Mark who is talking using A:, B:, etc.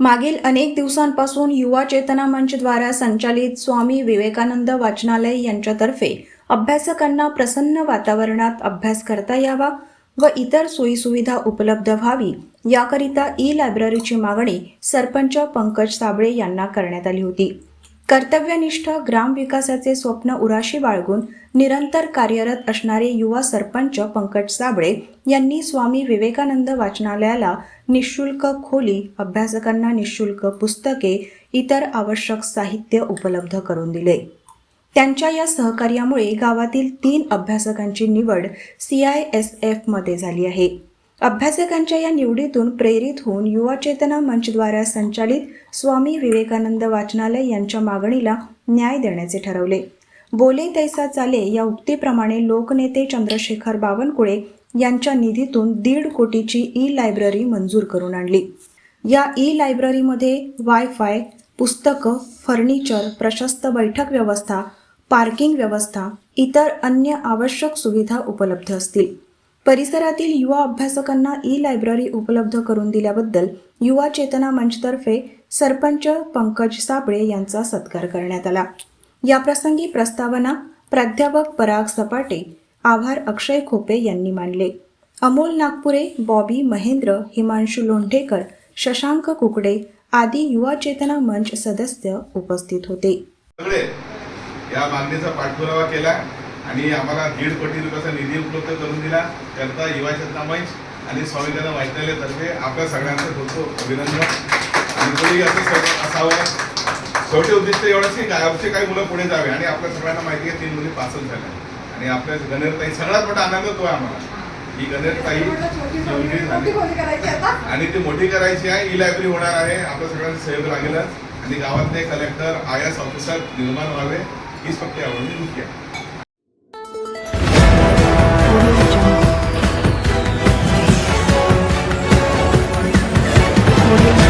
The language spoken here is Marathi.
A: मागील अनेक दिवसांपासून युवा चेतना मंचद्वारा संचालित स्वामी विवेकानंद वाचनालय यांच्यातर्फे अभ्यासकांना प्रसन्न वातावरणात अभ्यास करता यावा व इतर सोयीसुविधा उपलब्ध व्हावी याकरिता ई लायब्ररीची मागणी सरपंच पंकज साबळे यांना करण्यात आली होती. कर्तव्यनिष्ठ ग्रामविकासाचे स्वप्न उराशी बाळगून निरंतर कार्यरत असणारे युवा सरपंच पंकज साबळे यांनी स्वामी विवेकानंद वाचनालयाला निशुल्क खोली अभ्यासकांना निशुल्क पुस्तके इतर आवश्यक साहित्य उपलब्ध करून दिले. त्यांच्या या सहकार्यामुळे गावातील तीन अभ्यासकांची निवड सी आय एस एफमध्ये झाली आहे. अभ्यासकांच्या या निवडीतून प्रेरित होऊन युवा चेतना मंचद्वारा संचालित स्वामी विवेकानंद वाचनालय यांच्या मागणीला न्याय देण्याचे ठरवले. बोले तैसा चाले या उक्तीप्रमाणे लोकनेते चंद्रशेखर बावनकुळे यांच्या निधीतून दीड कोटीची ई लायब्ररी मंजूर करून आणली. या ई लायब्ररीमध्ये वायफाय पुस्तकं फर्निचर प्रशस्त बैठक व्यवस्था पार्किंग व्यवस्था इतर अन्य आवश्यक सुविधा उपलब्ध असतील. परिसरातील युवा अभ्यासकांना ई लायब्ररी उपलब्ध करून दिल्याबद्दल युवा चेतना मंचतर्फे सरपंच पंकज साबळे यांचा सत्कार करण्यात आला. याप्रसंगी प्रस्तावना प्राध्यापक पराग सपाटे आभार अक्षय खोपे यांनी मांडले. अमोल नागपुरे बॉबी महेंद्र हिमांशू लोंढेकर शशांक कुकडे आदी युवा चेतना मंच सदस्य उपस्थित होते.
B: या मागणीचा पाठपुरावा केला. आणि आम्हाला दीड कोटी रुपयाचा निधी उपलब्ध करून दिला. करता युवा चेतना मंच आणि स्वामी विवेकानंद वाचनालयातर्फे आपल्या सगळ्यांचं करतो अभिनंदन. आणि कोणी असं असावं. शेवटी उद्दिष्ट एवढंच की गावचे काही मुलं पुढे जावे आणि आपल्या सगळ्यांना माहिती आहे तीन मुली पासच झाल्या. आणि आपल्या गणेरताई सगळ्यात मोठा आनंद तो आहे आम्हाला. ही गणेरताई आणि ती मोठी करायची आहे ई लायब्ररी होणार आहे. आपल्या सगळ्यांचा सहयोग लागेलच. आणि गावातले कलेक्टर आय एस ऑफिसर निर्माण व्हावे. हीच फक्त यावरून मुख्य आहे. audio.